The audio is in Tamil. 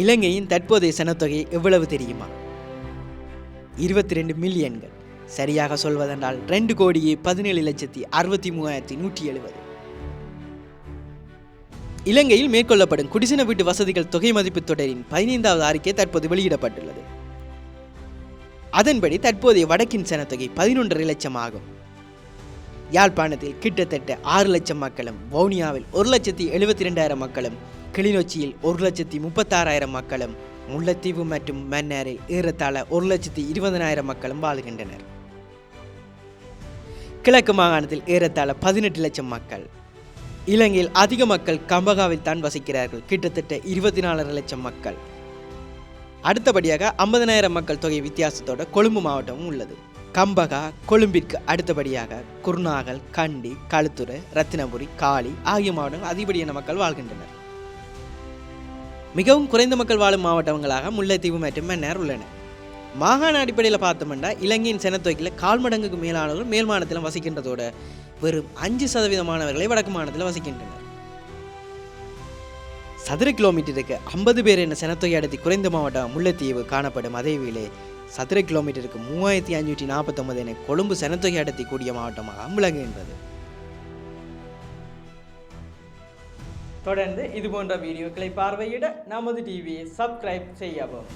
இலங்கையின் தற்போதைய சனத்தொகை எவ்வளவு தெரியுமா? இருபத்தி ரெண்டு மில்லியன்கள். சரியாக சொல்வதென்றால் ரெண்டு கோடியே பதினேழு லட்சத்தி அறுபத்தி மூவாயிரத்தி நூற்றி எழுபது. இலங்கையில் மேற்கொள்ளப்படும் குடிசன வீட்டு வசதிகள் தொகை மதிப்பு தொடரின் பதினைந்தாவது அறிக்கை தற்போது வெளியிடப்பட்டுள்ளது. அதன்படி தற்போதைய வடக்கின் சனத்தொகை பதினொன்றரை லட்சம் ஆகும். யாழ்ப்பாணத்தில் கிட்டத்தட்ட ஆறு லட்சம் மக்களும் வவுனியாவில் ஒரு லட்சத்தி எழுபத்தி ரெண்டாயிரம் மக்களும் கிளிநொச்சியில் ஒரு லட்சத்தி முப்பத்தாறாயிரம் மக்களும் முல்லைத்தீவு மற்றும் மன்னாரில் ஏறத்தாழ ஒரு லட்சத்தி இருபதனாயிரம் மக்களும் வாழ்கின்றனர். கிழக்கு மாகாணத்தில் ஏறத்தாழ பதினெட்டு லட்சம் மக்கள். இலங்கையில் அதிக மக்கள் கம்பகாவில் தான் வசிக்கிறார்கள். கிட்டத்தட்ட இருபத்தி நாலரை லட்சம் மக்கள். அடுத்தபடியாக ஐம்பதனாயிரம் மக்கள் தொகை வித்தியாசத்தோட கொழும்பு மாவட்டமும் உள்ளது. கம்பகா கொழும்பிற்கு அடுத்தபடியாக குருநாகல் கண்டி களுத்துறை ரத்தினபுரி காளி ஆகிய மாவட்டங்கள் அதிகப்படியான மக்கள் வாழ்கின்றனர். மிகவும் குறைந்த மக்கள் வாழும் மாவட்டங்களாக முல்லைத்தீவு மற்றும் மன்னார் உள்ளன. மாகாண அடிப்படையில் பார்த்தோம்னா இலங்கையின் சனத்தொகையில் கால் மடங்குக்கு மேலானவர்கள் மேல் மாநிலத்தில் வசிக்கின்றதோட வெறும் அஞ்சு சதவீதமானவர்களை வடக்கு மாநிலத்தில் வசிக்கின்றனர். சதுர கிலோமீட்டருக்கு ஐம்பது பேர் என்ற சனத்தொகை அடர்த்தி குறைந்த மாவட்டம் முல்லைத்தீவு காணப்படும். அதே வேளை சதுர கிலோமீட்டருக்கு மூவாயிரத்தி அஞ்சூற்றி நாற்பத்தொம்பது என கொழும்பு சனத்தொகை அடர்த்தி கூடிய மாவட்டமாக விளங்குகின்றது. தொடர்ந்து இது போன்ற வீடியோக்களை பார்வையிட நமது டிவியை சப்ஸ்கிரைப் செய்யவும்.